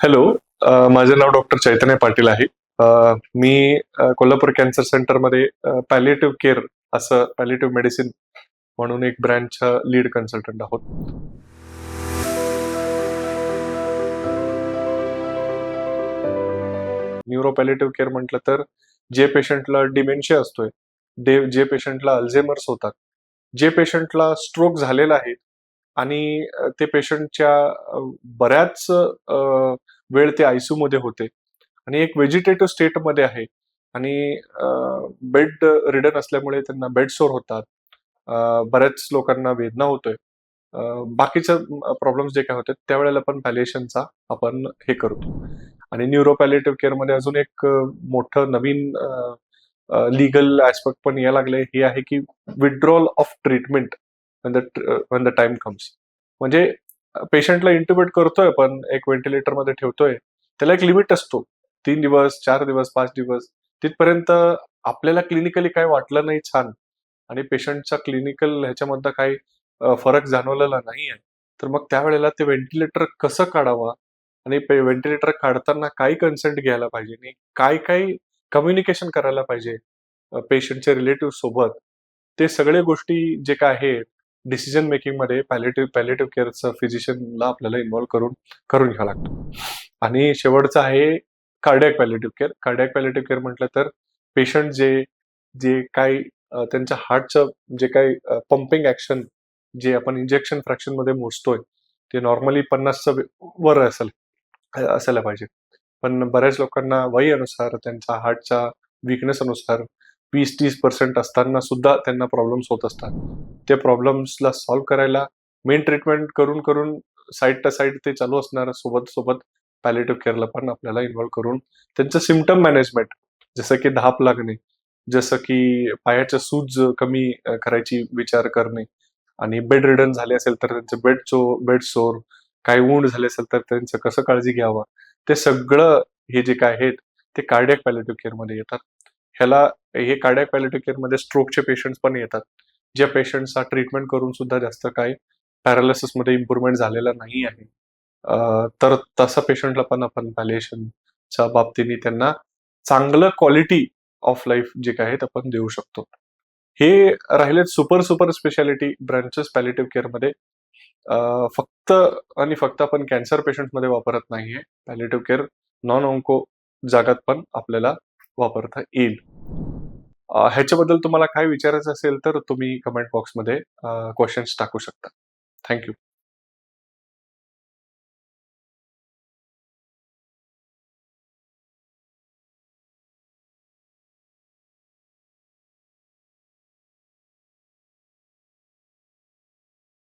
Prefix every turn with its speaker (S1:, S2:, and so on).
S1: Hello माझे नाव doctor Chaitanya Patil आहे. मी कोल्हापूर कॅन्सर सेंटरमध्ये पॅलेटिव्ह केअर असं पॅलेटिव्ह मेडिसिन म्हणून एक ब्रँचच्या लीड कन्सल्टंट आहोत. न्यूरोपॅलिटिव्ह केअर म्हटलं तर जे पेशंटला डिमेन्शिया असतोय जे पेशंटला अल्झेमर्स होतात जे पेशंटला स्ट्रोक झालेला आहे आणि ते पेशंटच्या बऱ्याच वेळ ते आयसीयू मध्ये होते. आणि एक व्हेजिटेटिव्ह स्टेटमध्ये आहे. आणि बेड रिडन असल्यामुळे त्यांना बेड सोर होतात. बऱ्याच लोकांना वेदना होतोय. बाकीचे बाकीच्या प्रॉब्लेम्स जे काय होतात त्यावेळेला पण पॅलिएशनचा आपण हे करतो. आणि न्यूरोपॅलिटिव्ह केअरमध्ये अजून एक मोठं नवीन लिगल ऍस्पेक्ट पण या लागले हे आहे की withdrawal of treatment when the time comes म्हणजे पेशंटला इंटुबेट करतोय पण एक व्हेंटिलेटरमध्ये ठेवतोय त्याला एक लिमिट असतो. तीन दिवस चार दिवस पाच दिवस. तिथपर्यंत आपल्याला क्लिनिकली काय वाटलं नाही छान. आणि पेशंटचा क्लिनिकल ह्याच्यामधनं काही फरक जाणवलेला नाहीये. तर मग त्यावेळेला ते व्हेंटिलेटर कसं काढावं? आणि व्हेंटिलेटर काढताना काय कन्सेंट घ्यायला पाहिजे? आणि काय काय कम्युनिकेशन करायला पाहिजे पेशंटच्या रिलेटिव्ह सोबत? ते सगळे गोष्टी जे काय आहेत डिसिजन मेकिंगमध्ये पॅलेटिव्ह पॅलेटिव्ह केअरचं फिजिशियनला आपल्याला इन्व्हॉल्व करून करून घ्यावं लागतं. आणि शेवटचं आहे cardiac palliative care cardiac palliative care म्हटलं तर पेशंट जे जे काही त्यांच्या हार्टचं जे काही पंपिंग ऍक्शन जे आपण इंजेक्शन फ्रॅक्शनमध्ये मोजतोय ते नॉर्मली पन्नासचं वर असेल असायला पाहिजे. पण बऱ्याच लोकांना वयानुसार त्यांच्या हार्टच्या विकनेस अनुसार वीस तीस पर्सेंट असताना सुद्धा त्यांना प्रॉब्लेम्स होत असतात. ते प्रॉब्लेम्सला सॉल्व्ह करायला मेन ट्रीटमेंट करून करून साईड टू साईड ते चालू असणार सोबत सोबत पॅलेटिव्ह केअरला पण आपल्याला इन्व्हॉल्व करून त्यांचं सिमटम मॅनेजमेंट जसं की धाप लागणे जसं की पायाच्या सूज कमी करायची विचार करणे आणि बेड रिडन झाले असेल तर त्यांचं बेड चो बेड सोर काही वूंड झाले असेल तर त्यांचं कसं काळजी घ्यावं? ते सगळं हे जे काय आहेत ते कार्डियक पॅलेटिव्ह केअरमध्ये येतात. ह्याला हे कार्डिया पॅलेटिव्ह केअरमध्ये स्ट्रोकचे पेशंट पण येतात. ज्या पेशंटचा ट्रीटमेंट करून सुद्धा जास्त काही पॅरालिसिसमध्ये इम्प्रूव्हमेंट झालेला नाही आहे. तर तसं पेशंटला पण आपण पॅलिएशनच्या बाबतीने त्यांना चांगलं क्वालिटी ऑफ लाईफ जे काय आहे ते आपण देऊ शकतो. हे राहिले super super speciality branches palliative केअरमध्ये फक्त आणि फक्त आपण कॅन्सर पेशंटमध्ये वापरत वापरत नाहीये. पॅलेटिव्ह केअर नॉन ऑन्को जागात पण आपल्याला वापरता येईल. ह्याच्याबद्दल तुम्हाला काय विचारायचं असेल तर तुम्ही कमेंट बॉक्समध्ये क्वेश्चन्स टाकू शकता. थँक्यू